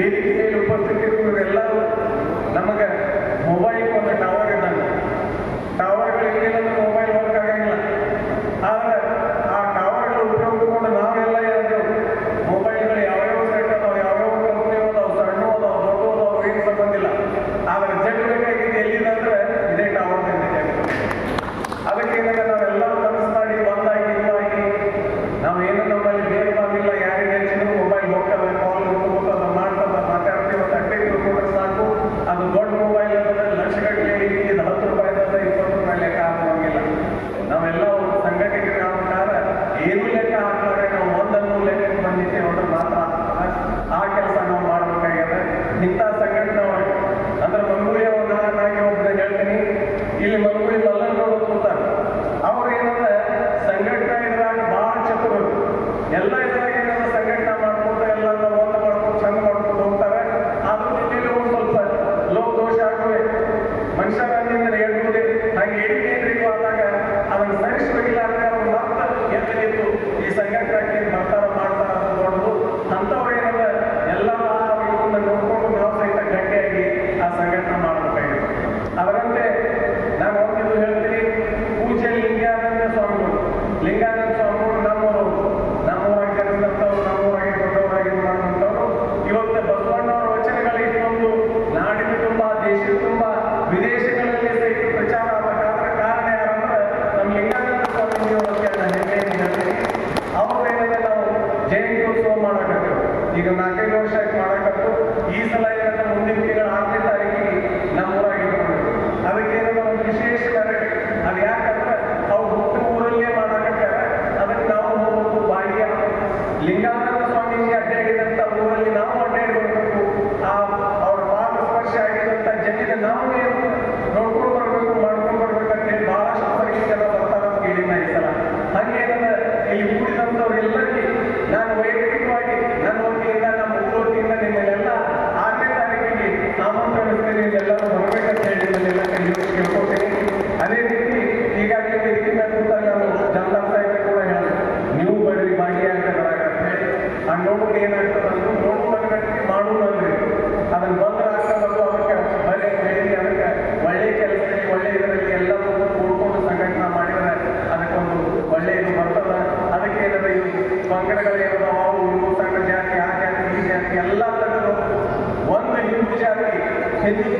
great ಇಂಥ ಸಂಘಟನೆವಾಗಿ ಅಂದ್ರೆ ಮಂಗುಳಿ ಉದಾಹರಣೆಗೆ ಒಬ್ಬನ ಹೇಳ್ತೀನಿ. ಇಲ್ಲಿ ಮಂಗುಳಿ ಮಲ್ಲನ್ ನೋಡು ಕೂತಾನೆ ಅವ್ರು ಏನಂದ್ರೆ ಸಂಘಟನೆ ಇದ್ರಾಗ ಬಹಳ ಚತುರು. ಎಲ್ಲ ಇದ್ರಾಗ ಜಯಂತಿ ಉತ್ಸವ ಮಾಡಕತ್ತೇವೆ. ಈಗ ನಾಲ್ಕೈದು ವರ್ಷ ಆಯ್ತು ಮಾಡಕತ್ತು. ಈ ಸಲ ಏನಂದ್ರೆ ಮುಂದಿನ ತಿಂಗಳ ಆರನೇ ತಾರೀಕು ಯೋಗಕ್ಕೆ ಏನಾಗ್ತದೆ ನೋಡ್ಕೊಂಡು ಗಟ್ಟಿ ಮಾಡುವುದಲ್ರಿ ಅದನ್ನ ಬಂದ್ರೆ ಹಾಕೋದು ಅದಕ್ಕೆ ಬರೀ ಬೇಲಿ ಅದಕ್ಕೆ ಒಳ್ಳೆ ಕೆಲಸದಲ್ಲಿ, ಒಳ್ಳೆ ಇದರಲ್ಲಿ ಎಲ್ಲ ಕೂಡ್ಕೊಂಡು ಸಂಘಟನೆ ಮಾಡಿದರೆ ಅದಕ್ಕೊಂದು ಒಳ್ಳೆ ಇದು ಬರ್ತದ? ಅದಕ್ಕೆ ಏನದ ಇವು ಪಂಗಡಗಳೇನದ ಅವು ಇವು ಸಣ್ಣ ಜಾತಿ, ಆ ಜಾತಿ, ಈ ಜಾತಿ, ಎಲ್ಲ ತರದ್ದು ಒಂದು ಹಿಂದೂ ಜಾತಿ, ಹಿಂದೂ